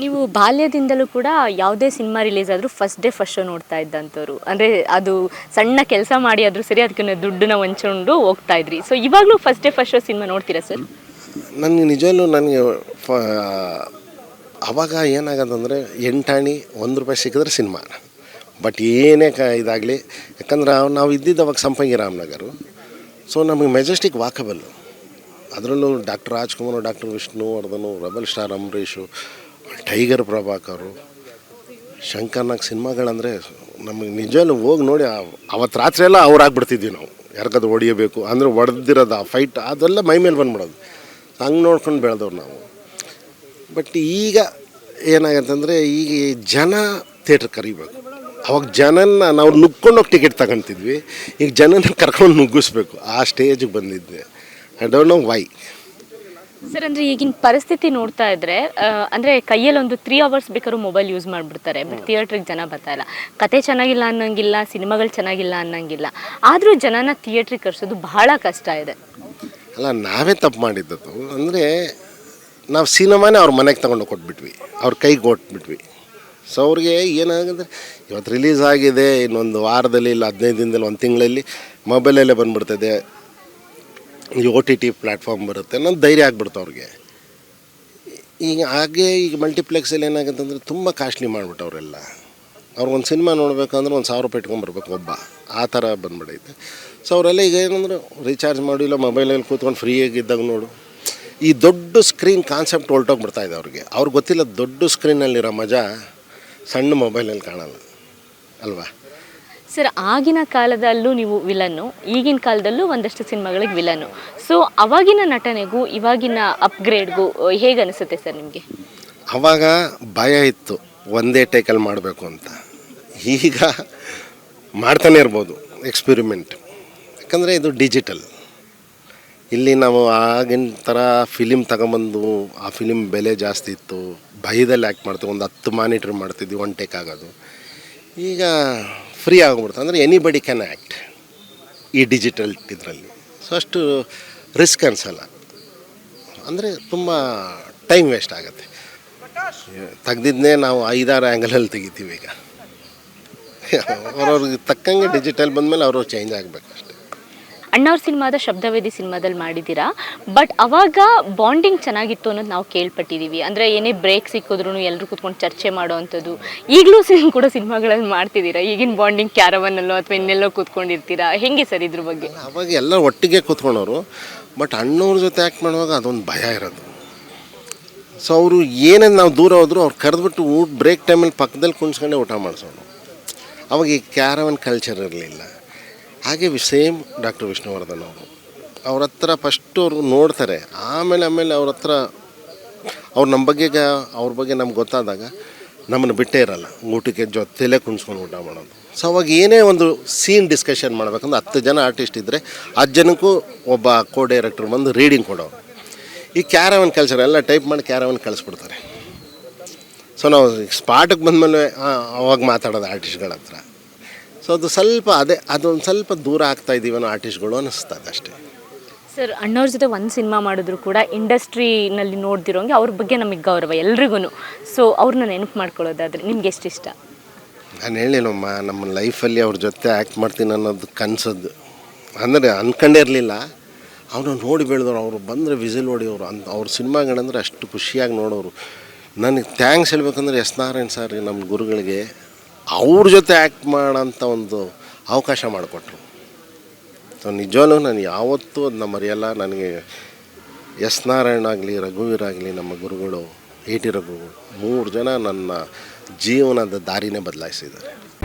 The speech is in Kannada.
ನೀವು ಬಾಲ್ಯದಿಂದಲೂ ಕೂಡ ಯಾವುದೇ ಸಿನಿಮಾ ರಿಲೀಸ್ ಆದರೂ ಫಸ್ಟ್ ಡೇ ಫಸ್ಟ್ ಶೋ ನೋಡ್ತಾ ಇದ್ದಂಥವ್ರು. ಅಂದರೆ ಅದು ಸಣ್ಣ ಕೆಲಸ ಮಾಡಿ ಆದರೂ ಸರಿ ಅದಕ್ಕೆ ದುಡ್ಡನ್ನ ಹೊಂಚ್ಕೊಂಡು ಹೋಗ್ತಾ ಇದ್ರಿ. ಸೊ ಇವಾಗಲೂ first day first show cinema ನೋಡ್ತೀರಾ ಸರ್ ನನಗೆ ನಿಜವಲ್ಲೂ ನನಗೆ ಅವಾಗ ಏನಾಗೋದಂದರೆ ಎಂಟಾಣಿ ಒಂದು ರೂಪಾಯಿ ಸಿಕ್ಕಿದ್ರೆ ಸಿನಿಮಾ. ಬಟ್ ಏನೇ ಕ, ಇದಾಗಲಿ, ಯಾಕಂದ್ರೆ ನಾವು ಇದ್ದಿದ್ದು ಅವಾಗ ಸಂಪಂಗಿ ರಾಮನಗರು. ಸೊ ನಮಗೆ ಮೆಜೆಸ್ಟಿಕ್ ವಾಕಬಲ್ಲು ಅದರಲ್ಲೂ doctor Rajkumar doctor Vishnuvardhan rebel star Ambareesh tiger Prabhakar, Shankarnag ಸಿನಿಮಾಗಳಂದರೆ ನಮಗೆ ನಿಜವೂ ಹೋಗಿ ನೋಡಿ ಅವತ್ತು ರಾತ್ರಿ ಎಲ್ಲ ಅವ್ರಾಗ್ಬಿಡ್ತಿದ್ವಿ ನಾವು. ಯಾರಿಗಾದ್ರು ಹೊಡಿಯಬೇಕು, ಅಂದರೆ ಹೊಡೆದಿರೋದು, ಆ ಫೈಟ್ ಅದೆಲ್ಲ ಮೈ ಮೇಲೆ ಬಂದ್ಬಿಡೋದು. ಹಂಗೆ ನೋಡ್ಕೊಂಡು ಬೆಳೆದವ್ರು ನಾವು. ಬಟ್ ಈಗ ಏನಾಗತ್ತಂದರೆ, ಈಗ ಜನ ಥಿಯೇಟ್ರ್ ಕರಿಬೇಕು. ಅವಾಗ ಜನನ ನಾವು ನುಗ್ಕೊಂಡೋಗಿ ಟಿಕೆಟ್ ತಗೊತಿದ್ವಿ. ಈಗ ಜನನ ಕರ್ಕೊಂಡು ನುಗ್ಗಿಸ್ಬೇಕು. ಆ ಸ್ಟೇಜಿಗೆ ಬಂದಿದ್ದೆ I don't know why sir ಅಂದ್ರೆ ಈಗಿನ ಪರಿಸ್ಥಿತಿ ನೋಡ್ತಾ ಇದ್ರೆ ಅಂದ್ರೆ ಕೈಯಲ್ಲಿ ಒಂದು ತ್ರೀ ಅವರ್ಸ್ ಬೇಕಾದ್ರೂ ಮೊಬೈಲ್ ಯೂಸ್ ಮಾಡ್ಬಿಡ್ತಾರೆ. ಬಟ್ ಥಿಯೇಟ್ರಿಗೆ ಜನ ಬರ್ತಾ ಇಲ್ಲ. ಕತೆ ಚೆನ್ನಾಗಿಲ್ಲ ಅನ್ನಂಗಿಲ್ಲ ಸಿನಿಮಾಗಳು ಚೆನ್ನಾಗಿಲ್ಲ ಅನ್ನಂಗಿಲ್ಲ. ಆದರೂ ಜನನ ಥಿಯೇಟ್ರಿಗೆ ಕರ್ಸೋದು ಬಹಳ ಕಷ್ಟ ಇದೆ. ಅಲ್ಲ ನಾವೇ ತಪ್ಪು ಮಾಡಿದ್ದದು ಅಂದರೆ ನಾವು ಸಿನಿಮಾನೇ ಅವ್ರ ಮನೆಗೆ ತಗೊಂಡು ಕೊಟ್ಬಿಟ್ವಿ. ಅವ್ರ ಕೈಗೆ ಕೊಟ್ಬಿಟ್ವಿ. ಸೊ ಅವ್ರಿಗೆ ಏನಾಗಂದ್ರೆ ಇವತ್ತು ರಿಲೀಸ್ ಆಗಿದೆ ಇನ್ನೊಂದು ವಾರದಲ್ಲಿ ಇಲ್ಲ ಹದಿನೈದು ದಿನದಲ್ಲಿ ಒಂದು ತಿಂಗಳಲ್ಲಿ ಮೊಬೈಲಲ್ಲೇ ಬಂದ್ಬಿಡ್ತದೆ. ಈ ಓ ಟಿ ಟಿ ಪ್ಲ್ಯಾಟ್ಫಾರ್ಮ್ ಬರುತ್ತೆ. ಅನ್ನೋದು ಧೈರ್ಯ ಆಗ್ಬಿಡ್ತು ಅವ್ರಿಗೆ. ಈಗ ಹಾಗೆ ಈಗ ಮಲ್ಟಿಪ್ಲೆಕ್ಸಲ್ಲಿ ಏನಾಗುತ್ತಂದ್ರೆ ತುಂಬ ಕಾಸ್ಟ್ಲಿ ಮಾಡಿಬಿಟ್ಟು ಅವರೆಲ್ಲ. ಅವ್ರು ಒಂದು ಸಿನಿಮಾ ನೋಡಬೇಕಂದ್ರೆ ಒಂದು ಸಾವಿರ ರೂಪಾಯಿ ಇಟ್ಕೊಂಡ್ಬರ್ಬೇಕು ಒಬ್ಬ. ಆ ಥರ ಬಂದ್ಬಿಡೈತೆ. ಸೊ ಅವರೆಲ್ಲ ಈಗ ಏನಂದ್ರೆ ರೀಚಾರ್ಜ್ ಮಾಡಿ ಇಲ್ಲ ಮೊಬೈಲಲ್ಲಿ ಕೂತ್ಕೊಂಡು ಫ್ರೀಯಾಗಿದ್ದಾಗ ನೋಡು. ಈ ದೊಡ್ಡ ಸ್ಕ್ರೀನ್ ಕಾನ್ಸೆಪ್ಟ್ ಹೊಲ್ಟೋಗ್ಬಿಡ್ತಾ ಇದೆ ಅವ್ರಿಗೆ. ಅವ್ರಿಗೆ ಗೊತ್ತಿಲ್ಲ ದೊಡ್ಡ ಸ್ಕ್ರೀನಲ್ಲಿರೋ ಮಜಾ ಸಣ್ಣ ಮೊಬೈಲಲ್ಲಿ ಕಾಣಲ್ಲ. ಅಲ್ವಾ? ಸರ್, ಆಗಿನ ಕಾಲದಲ್ಲೂ ನೀವು ವಿಲನ್ನು ಈಗಿನ ಕಾಲದಲ್ಲೂ ಒಂದಷ್ಟು ಸಿನಿಮಾಗಳಿಗೆ ವಿಲನ್ನು ಸೊ ಅವಾಗಿನ ನಟನೆಗೂ, ಇವಾಗಿನ ಅಪ್ಗ್ರೇಡ್ಗೂ ಹೇಗೆ ಅನಿಸುತ್ತೆ ಸರ್ ನಿಮಗೆ? ಅವಾಗ ಭಯ ಇತ್ತು, ಒಂದೇ ಟೇಕಲ್ಲಿ ಮಾಡಬೇಕು ಅಂತ. ಈಗ ಮಾಡ್ತಾನೆ ಇರ್ಬೋದು ಎಕ್ಸ್ಪೆರಿಮೆಂಟ್ ಯಾಕಂದರೆ ಇದು ಡಿಜಿಟಲ್ ಇಲ್ಲಿ ನಾವು ಆಗಿನ ಥರ ಫಿಲಿಮ್ ತಗೊಂಬಂದು, ಆ ಫಿಲಿಮ್ ಬೆಲೆ ಜಾಸ್ತಿ ಇತ್ತು, ಭಯದಲ್ಲಿ ಆ್ಯಕ್ಟ್ ಮಾಡ್ತೀವಿ, ಒಂದು ಹತ್ತು ಮಾನಿಟ್ರ್ ಮಾಡ್ತಿದ್ವಿ ಒನ್ ಟೇಕ್ ಆಗೋದು. ಈಗ ಫ್ರೀ ಆಗಿಬಿಡ್ತು ಅಂದರೆ ಎನಿ ಬಡಿ ಕ್ಯಾನ್ ಆ್ಯಕ್ಟ್ ಈ ಡಿಜಿಟಲ್ ಇದರಲ್ಲಿ. ಸೊ ಅಷ್ಟು ರಿಸ್ಕ್ ಅನ್ಸಲ್ಲ. ಅಂದರೆ ತುಂಬ ಟೈಮ್ ವೇಸ್ಟ್ ಆಗುತ್ತೆ. ತೆಗ್ದಿದ್ನೇ ನಾವು ಐದಾರು ಆ್ಯಂಗಲಲ್ಲಿ ತೆಗಿತೀವಿ ಈಗ. ಅವ್ರವ್ರಿಗೆ ತಕ್ಕಂಗೆ ಡಿಜಿಟಲ್ ಬಂದಮೇಲೆ ಅವರು ಚೇಂಜ್ ಆಗಬೇಕು ಅಷ್ಟೇ. ಅಣ್ಣವ್ರ ಸಿನಿಮಾದ ಶಬ್ದವೇದಿ ಸಿನಿಮಾದಲ್ಲಿ ಮಾಡಿದ್ದೀರಾ? ಬಟ್ ಅವಾಗ ಬಾಂಡಿಂಗ್ ಚೆನ್ನಾಗಿತ್ತು ಅನ್ನೋದು ನಾವು ಕೇಳ್ಪಟ್ಟಿದ್ದೀವಿ ಅಂದರೆ ಏನೇ ಬ್ರೇಕ್ ಸಿಕ್ಕಿದ್ರು ಎಲ್ಲರೂ ಕೂತ್ಕೊಂಡು ಚರ್ಚೆ ಮಾಡೋ ಅಂಥದ್ದು. ಈಗಲೂ ಸಿನ್ ಕೂಡ ಸಿನಿಮಾಗಳಲ್ಲಿ ಮಾಡ್ತಿದ್ದೀರಾ? ಈಗಿನ ಬಾಂಡಿಂಗ್ ಕ್ಯಾರವನ್ನಲ್ಲೋ ಅಥವಾ ಇನ್ನೆಲ್ಲೋ ಕೂತ್ಕೊಂಡಿರ್ತೀರಾ? ಹೆಂಗೆ ಸರ್ ಇದ್ರ ಬಗ್ಗೆ? ಅವಾಗ ಎಲ್ಲ ಒಟ್ಟಿಗೆ ಕೂತ್ಕೊಂಡವರು. ಬಟ್ ಅಣ್ಣವ್ರ ಜೊತೆ ಆ್ಯಕ್ಟ್ ಮಾಡುವಾಗ ಅದೊಂದು ಭಯ ಇರೋದು. ಸೊ ಅವರು ಏನೇನು ನಾವು ದೂರ ಹೋದ್ರು ಅವ್ರು ಕರೆದ್ಬಿಟ್ಟು ಊಟ ಬ್ರೇಕ್ ಟೈಮಲ್ಲಿ ಪಕ್ಕದಲ್ಲಿ ಕುಣಿಸ್ಕೊಂಡೆ ಊಟ ಮಾಡಿಸೋರು. ಅವಾಗ ಈ ಕ್ಯಾರವನ್ ಕಲ್ಚರ್ ಇರಲಿಲ್ಲ. ಹಾಗೆ ಸೇಮ್ ಡಾಕ್ಟರ್ ವಿಷ್ಣುವರ್ಧನ್ ಅವರು. ಅವ್ರ ಹತ್ರ ಫಸ್ಟು ಅವರು ನೋಡ್ತಾರೆ. ಆಮೇಲೆ ಆಮೇಲೆ ಅವ್ರ ಹತ್ರ ಅವ್ರು ನಮ್ಮ ಬಗ್ಗೆ ಅವ್ರ ಬಗ್ಗೆ ನಮ್ಗೆ ಗೊತ್ತಾದಾಗ ನಮ್ಮನ್ನು ಬಿಟ್ಟೇ ಇರಲ್ಲ. ಊಟಕ್ಕೆ ಜೊತೆಲೇ ಕುಣಿಸ್ಕೊಂಡು ಊಟ ಮಾಡೋದು. ಸೊ ಅವಾಗ ಏನೇ ಒಂದು ಸೀನ್ ಡಿಸ್ಕಷನ್ ಮಾಡ್ಬೇಕಂದ್ರೆ ಹತ್ತು ಜನ ಆರ್ಟಿಸ್ಟ್ ಇದ್ದರೆ ಹತ್ತು ಜನಕ್ಕೂ ಒಬ್ಬ ಕೋ ಡೈರೆಕ್ಟರ್ ಬಂದು ರೀಡಿಂಗ್ ಕೊಡೋರು. ಈ ಕ್ಯಾರವನ್ ಕಲ್ಚರ್ ಎಲ್ಲ ಟೈಪ್ ಮಾಡಿ ಕ್ಯಾರವನ್ ಕಳಿಸ್ಬಿಡ್ತಾರೆ. ಸೊ ನಾವು ಸ್ಪಾಟಿಗೆ ಬಂದಮೇಲೆ ಅವಾಗ ಮಾತಾಡೋದು ಆರ್ಟಿಸ್ಟ್ಗಳ ಹತ್ರ ಸೊ ಅದು ಸ್ವಲ್ಪ ಅದೇ ಅದೊಂದು ಸ್ವಲ್ಪ ದೂರ ಆಗ್ತಾ ಇದ್ದೀವನೋ ಆರ್ಟಿಸ್ಟ್ಗಳು ಅನ್ನಿಸ್ತದೆ ಅಷ್ಟೇ. ಸರ್ ಅಣ್ಣವ್ರ ಜೊತೆ ಒಂದು ಸಿನಿಮಾ ಮಾಡಿದ್ರು ಕೂಡ ಇಂಡಸ್ಟ್ರಿನಲ್ಲಿ ನೋಡ್ದಿರೋಂಗೆ ಅವ್ರ ಬಗ್ಗೆ ನಮಗೆ ಗೌರವ ಎಲ್ರಿಗೂ ಸೊ ಅವ್ರನ್ನ ನೆನಪು ಮಾಡ್ಕೊಳ್ಳೋದಾದ್ರೆ ನಿಮ್ಗೆ ಎಷ್ಟು ಇಷ್ಟ ನಾನು ಹೇಳಿನಮ್ಮ ನಮ್ಮ ಲೈಫಲ್ಲಿ ಅವ್ರ ಜೊತೆ ಆ್ಯಕ್ಟ್ ಮಾಡ್ತೀನಿ ಅನ್ನೋದು ಕನ್ಸದ್ದು ಅಂದರೆ ಅಂದ್ಕೊಂಡೇ ಇರಲಿಲ್ಲ. ಅವನು ನೋಡಿ ಬೆಳೆದವ್ರು ಅವರು ಬಂದರೆ ವಿಸಿಲ್ ಹೊಡೆಯೋರು ಅಂತ ಅವ್ರ ಸಿನಿಮಾಗಳಂದ್ರೆ ಅಷ್ಟು ಖುಷಿಯಾಗಿ ನೋಡೋರು. ನನಗೆ ಥ್ಯಾಂಕ್ಸ್ ಹೇಳ್ಬೇಕಂದ್ರೆ ಎಸ್ ನಾರಾಯಣ್ ಸರ್ ನಮ್ಮ ಗುರುಗಳಿಗೆ. ಅವ್ರ ಜೊತೆ ಆ್ಯಕ್ಟ್ ಮಾಡೋಂಥ ಒಂದು ಅವಕಾಶ ಮಾಡಿಕೊಟ್ರು. ಸೊ ನಿಜವೂ ನಾನು ಯಾವತ್ತೂ ಅದನ್ನ ಮರೆಯಲ್ಲ. ನನಗೆ ಎಸ್ ನಾರಾಯಣ ಆಗಲಿ, ರಘುವೀರ್ ಆಗಲಿ, ನಮ್ಮ ಗುರುಗಳು ಏಟಿ ಟಿ ರಘು ಮೂರು ಜನ ನನ್ನ ಜೀವನದ ದಾರಿನೇ ಬದಲಾಯಿಸಿದ್ದಾರೆ.